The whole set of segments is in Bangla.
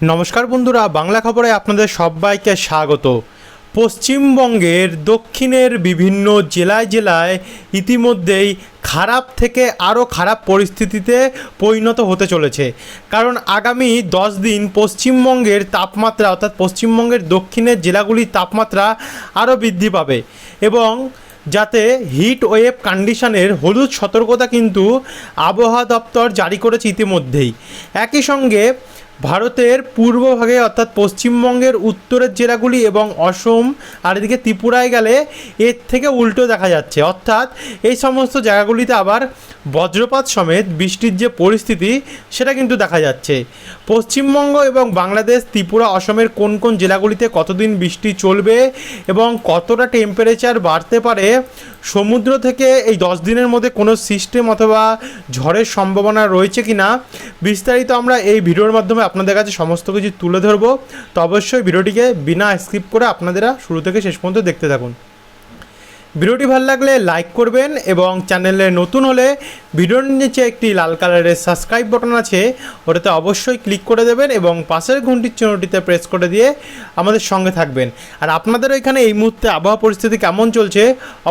নমস্কার বন্ধুরা, বাংলা খবরে আপনাদের সবাইকে স্বাগত। পশ্চিমবঙ্গের দক্ষিণের বিভিন্ন জেলায় জেলায় ইতিমধ্যেই খারাপ থেকে আরও খারাপ পরিস্থিতিতে পরিণত হতে চলেছে। কারণ আগামী দশ দিন পশ্চিমবঙ্গের তাপমাত্রা, অর্থাৎ পশ্চিমবঙ্গের দক্ষিণের জেলাগুলির তাপমাত্রা আরও বৃদ্ধি পাবে এবং যাতে হিট ওয়েভ কন্ডিশনের হলুদ সতর্কতা কিন্তু আবহাওয়া দপ্তর জারি করেছে ইতিমধ্যেই। একই সঙ্গে ভারতের পূর্বভাগে অর্থাৎ পশ্চিমবঙ্গের উত্তরের জেলাগুলি এবং অসম, আর এদিকে ত্রিপুরায় গেলে এর থেকে উল্টো দেখা যাচ্ছে। অর্থাৎ এই সমস্ত জায়গাগুলিতে আবার বজ্রপাত সমেত বৃষ্টির যে পরিস্থিতি, সেটা কিন্তু দেখা যাচ্ছে। পশ্চিমবঙ্গ এবং বাংলাদেশ, ত্রিপুরা, অসমের কোন কোন জেলাগুলিতে কতদিন বৃষ্টি চলবে এবং কতটা টেম্পারেচার বাড়তে পারে সমুদ্র থেকে এই দশ দিনের মধ্যে কোনো সিস্টেম অথবা ঝড়ের সম্ভাবনা রয়েছে কি না বিস্তারিত আমরা এই ভিডিওর মাধ্যমে আপনাদের কাছে সমস্ত কিছু তুলে ধরবো। তো অবশ্যই ভিডিওটিকে বিনা স্কিপ করে আপনাদেরা শুরু থেকে শেষ পর্যন্ত দেখতে থাকুন। ভিডিওটি ভালো লাগলে লাইক করবেন এবং চ্যানেলে নতুন হলে ভিডিওর নিচে একটি লাল কালারের সাবস্ক্রাইব বাটন আছে, ওটাতে অবশ্যই ক্লিক করে দেবেন এবং পাশের ঘন্টির চিহ্নটিতে প্রেস করে দিয়ে আমাদের সঙ্গে থাকবেন। আর আপনাদের এখানে এই মুহূর্তে আবহাওয়া পরিস্থিতি কেমন চলছে,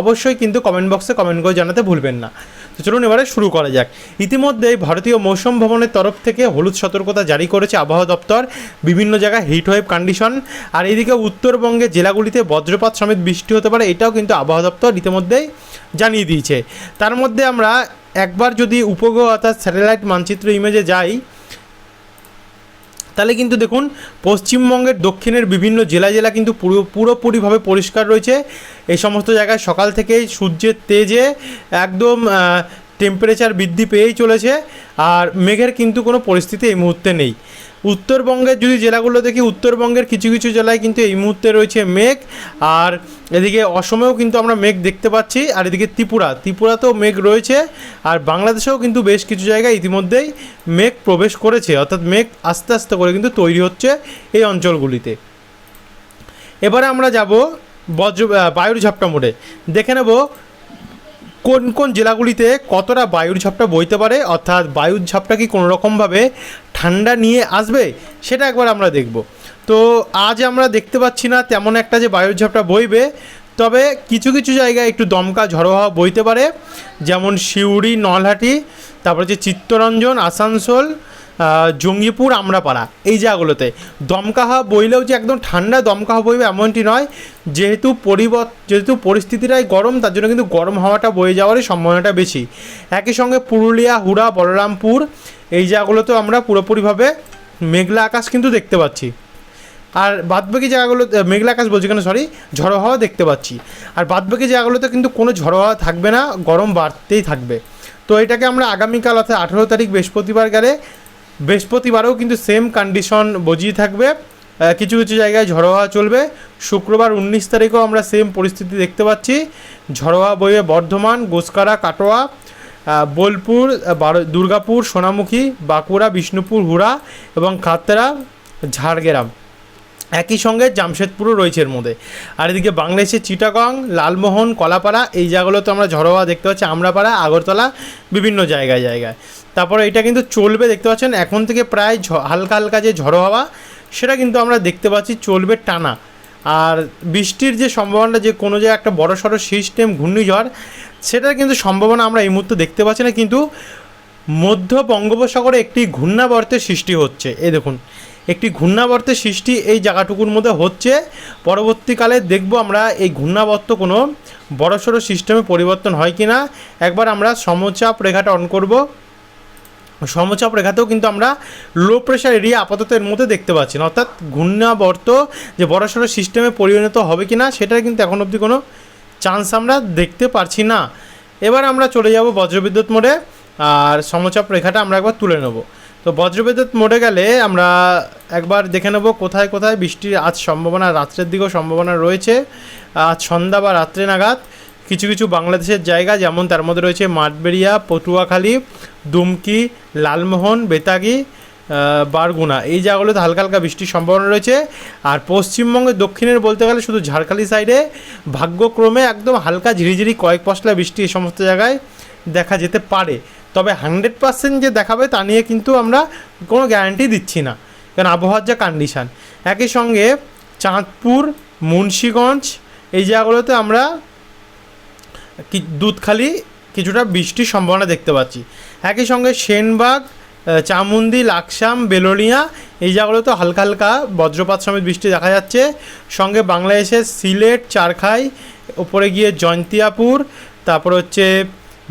অবশ্যই কিন্তু কমেন্ট বক্সে কমেন্ট করে জানাতে ভুলবেন না। তো চলুন এবারে শুরু করা যাক। ইতিমধ্যে ভারতীয় মৌসুম ভবনের তরফ থেকে হলুদ সতর্কতা জারি করেছে আবহাওয়া দপ্তর। বিভিন্ন জায়গায় হিট ওয়েভ কন্ডিশন আর এদিকে উত্তরবঙ্গে জেলাগুলিতে বজ্রপাত সমেত বৃষ্টি হতে পারে, এটাও কিন্তু আবহাওয়া দপ্তর ইতিমধ্যেই জানিয়ে দিয়েছে। তার মধ্যে আমরা একবার যদি উপগ্রহ অর্থাৎ স্যাটেলাইট মানচিত্র ইমেজে যাই তাহলে কিন্তু দেখুন, পশ্চিমবঙ্গের দক্ষিণের বিভিন্ন জেলা জেলা কিন্তু পুরো, পুরোপুরিভাবে পরিষ্কার রয়েছে। এই সমস্ত জায়গায় সকাল থেকে সূর্যের তেজে একদম টেম্পারেচার বৃদ্ধি পেয়েই চলেছে। আর মেঘের কিন্তু কোনো পরিস্থিতি এই মুহূর্তে নেই। উত্তরবঙ্গের যদি জেলাগুলো দেখি, উত্তরবঙ্গের কিছু কিছু জেলায় কিন্তু এই মুহূর্তে রয়েছে মেঘ। আর এদিকে অসমেও কিন্তু আমরা মেঘ দেখতে পাচ্ছি, আর এদিকে ত্রিপুরা। ত্রিপুরাতেও মেঘ রয়েছে, আর বাংলাদেশেও কিন্তু বেশ কিছু জায়গায় ইতিমধ্যেই মেঘ প্রবেশ করেছে। অর্থাৎ মেঘ আস্তে আস্তে করে কিন্তু তৈরি হচ্ছে এই অঞ্চলগুলিতে। এবারে আমরা যাব বজ্র বায়ুর ঝাপটা মোড়ে। দেখে নেব কোন কোন জেলাগুলিতে কতটা বায়ুর ঝাপটা বইতে পারে। অর্থাৎ বায়ুর ঝাপটা কি কোনো রকমভাবে ঠান্ডা নিয়ে আসবে, সেটা একবার আমরা দেখব। তো আজ আমরা দেখতে পাচ্ছি না তেমন একটা যে বায়ুর ঝাপটা বইবে, তবে কিছু কিছু জায়গায় একটু দমকা ঝড়ো হাওয়া বইতে পারে, যেমন সিউড়ি নলহাটি, তারপরে যে চিত্তরঞ্জন, আসানসোল জঙ্গিপুর, আমরাপাড়া, এই জায়গাগুলোতে। দমকা হাওয়া বইলেও যে একদম ঠান্ডা দমকা হাওয়া বইবে এমনটি নয়, যেহেতু পরিবর্ত যেহেতু পরিস্থিতিটাই গরম, তার জন্য কিন্তু গরম হাওয়াটা বয়ে যাওয়ারই সম্ভাবনাটা বেশি। একই সঙ্গে পুরুলিয়া, হুড়া, বলরামপুর এই জায়গাগুলোতেও আমরা পুরোপুরিভাবে মেঘলা আকাশ কিন্তু দেখতে পাচ্ছি। আর বাদবাকি জায়গাগুলো মেঘলা আকাশ বলছি কেন সরি ঝড়ো হাওয়া দেখতে পাচ্ছি। আর বাদবাকি জায়গাগুলোতে কিন্তু কোনো ঝড়ো হাওয়া থাকবে না, গরম বাড়তেই থাকবে। তো এটাকে আমরা আগামীকাল অর্থাৎ আঠেরো তারিখ বৃহস্পতিবার গেলে, বৃহস্পতিবারেও কিন্তু সেম কন্ডিশন বজিয়ে থাকবে। কিছু কিছু জায়গায় ঝড়ো হাওয়া চলবে। শুক্রবার উনিশ তারিখেও আমরা সেম পরিস্থিতি দেখতে পাচ্ছি। ঝড়ো হাওয়া বইয়ে বর্ধমান গোসকারা কাটোয়া বোলপুর বারো, দুর্গাপুর, সোনামুখী, বাঁকুড়া, বিষ্ণুপুর, হুড়া এবং খাতরা ঝাড়গ্রাম। একই সঙ্গে জামশেদপুরও রয়েছে এর মধ্যে। আর এদিকে বাংলাদেশের চিটাগং, লালমোহন, কলাপাড়া, এই জায়গাগুলোতে আমরা ঝড়ো হাওয়া দেখতে পাচ্ছি, আমরাপাড়া, আগরতলা, বিভিন্ন জায়গায় জায়গায়। তারপরে এটা কিন্তু চলবে, দেখতে পাচ্ছেন, এখন থেকে প্রায় হালকা হালকা যে ঝড়ো হাওয়া সেটা কিন্তু আমরা দেখতে পাচ্ছি চলবে টানা। আর বৃষ্টির যে সম্ভাবনা যে কোনো যে একটা বড় সড়ো সিস্টেম, ঘূর্ণিঝড় সেটার কিন্তু সম্ভাবনা আমরা এই মুহূর্তে দেখতে পাচ্ছি না, কিন্তু মধ্য বঙ্গোপসাগরে একটি ঘূর্ণাবর্তের সৃষ্টি হচ্ছে। এই দেখুন, একটি ঘূর্ণাবর্তের সৃষ্টি এই জায়গাটুকুর মধ্যে হচ্ছে। পরবর্তীকালে দেখব আমরা এই ঘূর্ণাবর্ত কোনো বড়সড় সিস্টেমে পরিবর্তন হয় কি না একবার আমরা সমচাপ রেখাটা অন করব। সমচাপ রেখাতেও কিন্তু আমরা লো প্রেশার এরিয়া আপাতত এর মধ্যে দেখতে পাচ্ছি না। অর্থাৎ ঘূর্ণাবর্ত যে বড়সড় সিস্টেমে পরিণত হবে কি না সেটার কিন্তু এখন অবধি কোনো চান্স আমরা দেখতে পারছি না। এবার আমরা চলে যাব বজ্রবিদ্যুৎ মোড়ে, আর সমচাপ রেখাটা আমরা একবার তুলে নেব। তো বজ্রবিদ্যুৎ মোড়ে গেলে আমরা একবার দেখে নেব কোথায় কোথায় বৃষ্টির আজ সম্ভাবনা, রাত্রের দিকেও সম্ভাবনা রয়েছে। আজ সন্ধ্যা বা রাত্রে নাগাদ কিছু কিছু বাংলাদেশের জায়গা, যেমন তার মধ্যে রয়েছে মাঠবেড়িয়া, পটুয়াখালী, দুমকি, লালমোহন, বেতাগি বারগুনা। এই জায়গাগুলোতে হালকা হালকা বৃষ্টির সম্ভাবনা রয়েছে। আর পশ্চিমবঙ্গের দক্ষিণের বলতে গেলে শুধু ঝাড়খালি সাইডে ভাগ্যক্রমে একদম হালকা ঝিরিঝিরি, কয়েক পশলা বৃষ্টি এই সমস্ত জায়গায় দেখা যেতে পারে। তবে হান্ড্রেড পার্সেন্ট যে দেখাবে তা নিয়ে কিন্তু আমরা কোনো গ্যারান্টি দিচ্ছি না। কারণ আবহাওয়ার যা কন্ডিশান একই সঙ্গে চাঁদপুর, মুন্সীগঞ্জ, এই জায়গাগুলোতে আমরা দুধখালি কিছুটা বৃষ্টির সম্ভাবনা দেখতে পাচ্ছি। একই সঙ্গে সেনবাগ চামুন্দি লাকসাম, বেলোনিয়া, এই জায়গাগুলোতে হালকা হালকা বজ্রপাত সমেত বৃষ্টি দেখা যাচ্ছে। সঙ্গে বাংলাদেশের সিলেট, চারখাই ওপরে গিয়ে জয়ন্তিয়াপুর, তারপর হচ্ছে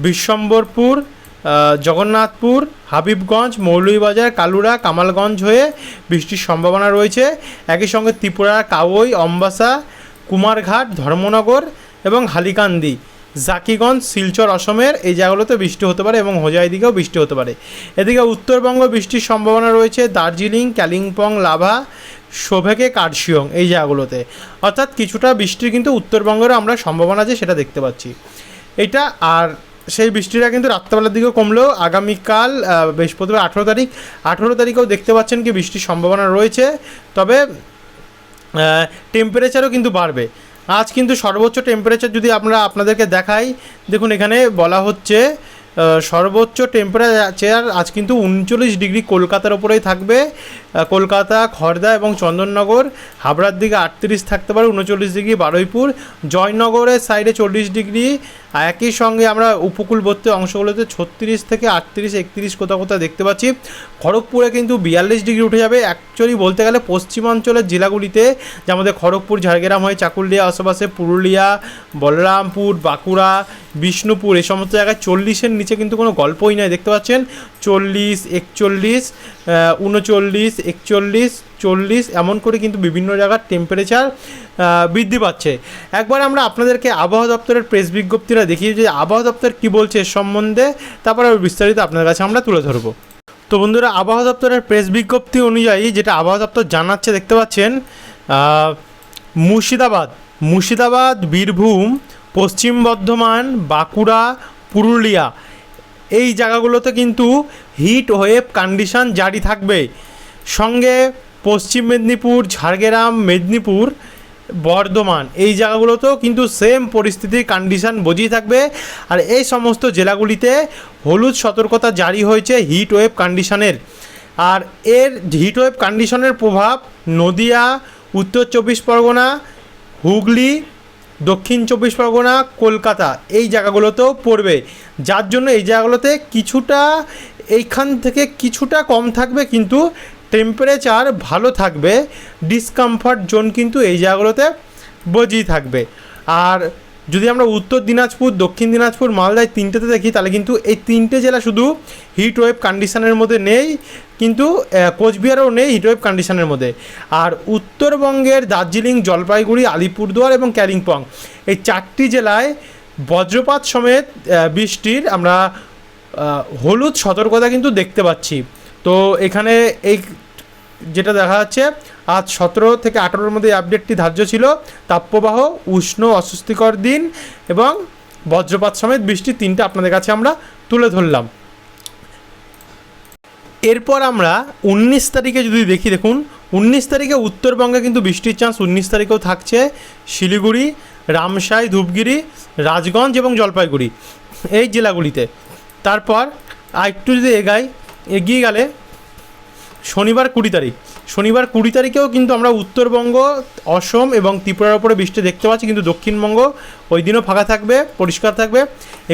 বিশ্বম্বরপুর জগন্নাথপুর, হাবিবগঞ্জ, মৌলভীবাজার, কালুরা, কামালগঞ্জ হয়ে বৃষ্টির সম্ভাবনা রয়েছে। একই সঙ্গে ত্রিপুরার কাওই অম্বাসা, কুমারঘাট, ধর্মনগর এবং হালিকান্দি। জাকিগঞ্জ, শিলচর, অসমের এই জায়গাগুলোতে বৃষ্টি হতে পারে এবং হোজাই দিকেও বৃষ্টি হতে পারে। এদিকে উত্তরবঙ্গ বৃষ্টির সম্ভাবনা রয়েছে দার্জিলিং কালিম্পং লাভা শোভেকে কার্শিয়ং এই জায়গাগুলোতে। অর্থাৎ কিছুটা বৃষ্টির কিন্তু উত্তরবঙ্গেরও আমরা সম্ভাবনা আছে, সেটা দেখতে পাচ্ছি। এটা আর সেই বৃষ্টিটা কিন্তু রাত্রেবেলার দিকেও কমলেও আগামীকাল বৃহস্পতিবার আঠেরো তারিখ, আঠেরো তারিখেও দেখতে পাচ্ছেন কি বৃষ্টির সম্ভাবনা রয়েছে। তবে টেম্পারেচারও কিন্তু বাড়বে। আজ কিন্তু সর্বোচ্চ টেম্পারেচার যদি আমরা আপনাদেরকে দেখাই, দেখুন এখানে বলা হচ্ছে সর্বোচ্চ টেম্পারেচার আজ কিন্তু উনচল্লিশ ডিগ্রি কলকাতার ওপরেই থাকবে। কলকাতা খড়দা এবং চন্দননগর, হাবড়ার দিকে আটত্রিশ থাকতে পারে, উনচল্লিশ ডিগ্রি বারুইপুর। জয়নগরের সাইডে চল্লিশ ডিগ্রি আর একই সঙ্গে আমরা উপকূলবর্তী অংশগুলোতে ছত্রিশ থেকে আটত্রিশ, একত্রিশ কোথাও কোথাও দেখতে পাচ্ছি। খড়গপুরে কিন্তু বিয়াল্লিশ ডিগ্রি উঠে যাবে। অ্যাকচুয়ালি বলতে গেলে পশ্চিমাঞ্চলের জেলাগুলিতে যে আমাদের খড়গপুর, ঝাড়গ্রাম হয়ে, চাকুলিয়া, আশেপাশে পুরুলিয়া, বলরামপুর, বাঁকুড়া, বিষ্ণুপুর এই সমস্ত জায়গায় চল্লিশের নিচে কিন্তু কোনো গল্পই নয় দেখতে পাচ্ছেন? চল্লিশ, একচল্লিশ উনচল্লিশ, একচল্লিশ চল্লিশ, এমন করে কিন্তু বিভিন্ন জায়গার টেম্পারেচার বৃদ্ধি পাচ্ছে। একবার আমরা আপনাদেরকে আবহাওয়া দপ্তরের প্রেস বিজ্ঞপ্তিটা দেখিয়ে যে আবহাওয়া দপ্তর কী বলছে এর সম্বন্ধে, তারপরে বিস্তারিত আপনাদের কাছে আমরা তুলে ধরবো। তো বন্ধুরা, আবহাওয়া দপ্তরের প্রেস বিজ্ঞপ্তি অনুযায়ী যেটা আবহাওয়া দপ্তর জানাচ্ছে, দেখতে পাচ্ছেন মুর্শিদাবাদ মুর্শিদাবাদ, বীরভূম, পশ্চিম বর্ধমান, বাঁকুড়া, পুরুলিয়া, এই জায়গাগুলোতে কিন্তু হিট ওয়েভ কন্ডিশন জারি থাকবে। সঙ্গে পশ্চিম মেদিনীপুর, ঝাড়গ্রাম, মেদিনীপুর, বর্ধমান। এই জায়গাগুলোতেও কিন্তু সেম পরিস্থিতির কন্ডিশন বজিয়ে থাকবে। আর এই সমস্ত জেলাগুলিতে হলুদ সতর্কতা জারি হয়েছে হিট ওয়েভ কন্ডিশনের আর এর হিট ওয়েভ কন্ডিশনের প্রভাব নদিয়া, উত্তর চব্বিশ পরগনা, হুগলি, দক্ষিণ চব্বিশ পরগনা, কলকাতা এই জায়গাগুলোতেও পড়বে। যার জন্য এই জায়গাগুলোতে কিছুটা, এইখান থেকে কিছুটা কম থাকবে কিন্তু টেম্পারেচার ভালো থাকবে ডিসকমফর্ট জোন কিন্তু এই জায়গাগুলোতে বজিয়ে থাকবে। আর যদি আমরা উত্তর দিনাজপুর, দক্ষিণ দিনাজপুর, মালদায় তিনটেতে দেখি, তাহলে কিন্তু এই তিনটে জেলা শুধু হিট ওয়েভ কন্ডিশনের মধ্যে নেই, কিন্তু কোচবিহারেও নেই হিট ওয়েভ কন্ডিশনের মধ্যে। আর উত্তরবঙ্গের দার্জিলিং, জলপাইগুড়ি, আলিপুরদুয়ার এবং ক্যালিম্পং এই চারটি জেলায় বজ্রপাত সমেত বৃষ্টির আমরা হলুদ সতর্কতা কিন্তু দেখতে পাচ্ছি। তো এখানে এই যেটা দেখা যাচ্ছে, আজ সতেরো থেকে আঠেরোর মধ্যে আপডেটটি ধার্য ছিল। তাপপ্রবাহ, উষ্ণ, অস্বস্তিকর দিন এবং বজ্রপাত সমেত বৃষ্টি তিনটা আপনাদের কাছে আমরা তুলে ধরলাম। এরপর আমরা উনিশ তারিখে যদি দেখি, দেখুন, উনিশ তারিখে উত্তরবঙ্গে কিন্তু বৃষ্টির চান্স উনিশ তারিখেও থাকছে। শিলিগুড়ি, রামসাই, ধূপগিরি, রাজগঞ্জ এবং জলপাইগুড়ি এই জেলাগুলিতে। তারপর আর একটু যদি এগাই এগিয়ে গেলে শনিবার কুড়ি তারিখ। শনিবার কুড়ি তারিখেও কিন্তু আমরা উত্তরবঙ্গ, অসম এবং ত্রিপুরার ওপরে বৃষ্টি দেখতে পাচ্ছি, কিন্তু দক্ষিণবঙ্গ ওই দিনও ফাঁকা থাকবে, পরিষ্কার থাকবে।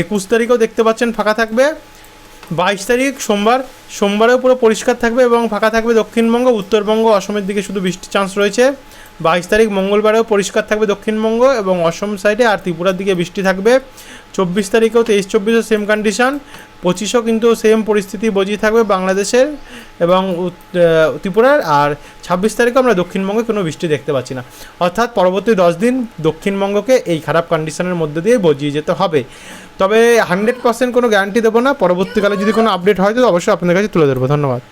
একুশ তারিখেও দেখতে পাচ্ছেন ফাঁকা থাকবে। বাইশ তারিখ সোমবার, সোমবারেও পুরো পরিষ্কার থাকবে এবং ফাঁকা থাকবে দক্ষিণবঙ্গ, উত্তরবঙ্গ, অসমের দিকে শুধু বৃষ্টির চান্স রয়েছে। বাইশ তারিখ মঙ্গলবারেও পরিষ্কার থাকবে দক্ষিণবঙ্গ এবং অসম সাইডে আর ত্রিপুরার দিকে বৃষ্টি থাকবে। চব্বিশ তারিখেও তেইশ, চব্বিশও সেম কন্ডিশন পঁচিশও কিন্তু সেম পরিস্থিতি বজিয়ে থাকবে বাংলাদেশের এবং ত্রিপুরার। আর ছাব্বিশ তারিখে আমরা দক্ষিণবঙ্গে কোনো বৃষ্টি দেখতে পাচ্ছি না। অর্থাৎ পরবর্তী দশ দিন দক্ষিণবঙ্গকে এই খারাপ কন্ডিশনের মধ্যে দিয়ে বজিয়ে যেতে হবে। তবে হান্ড্রেড পার্সেন্ট কোনো গ্যারান্টি দেবো না। পরবর্তীকালে যদি কোনো আপডেট হয়, তো অবশ্যই আপনাদের কাছে তুলে ধরবো। ধন্যবাদ।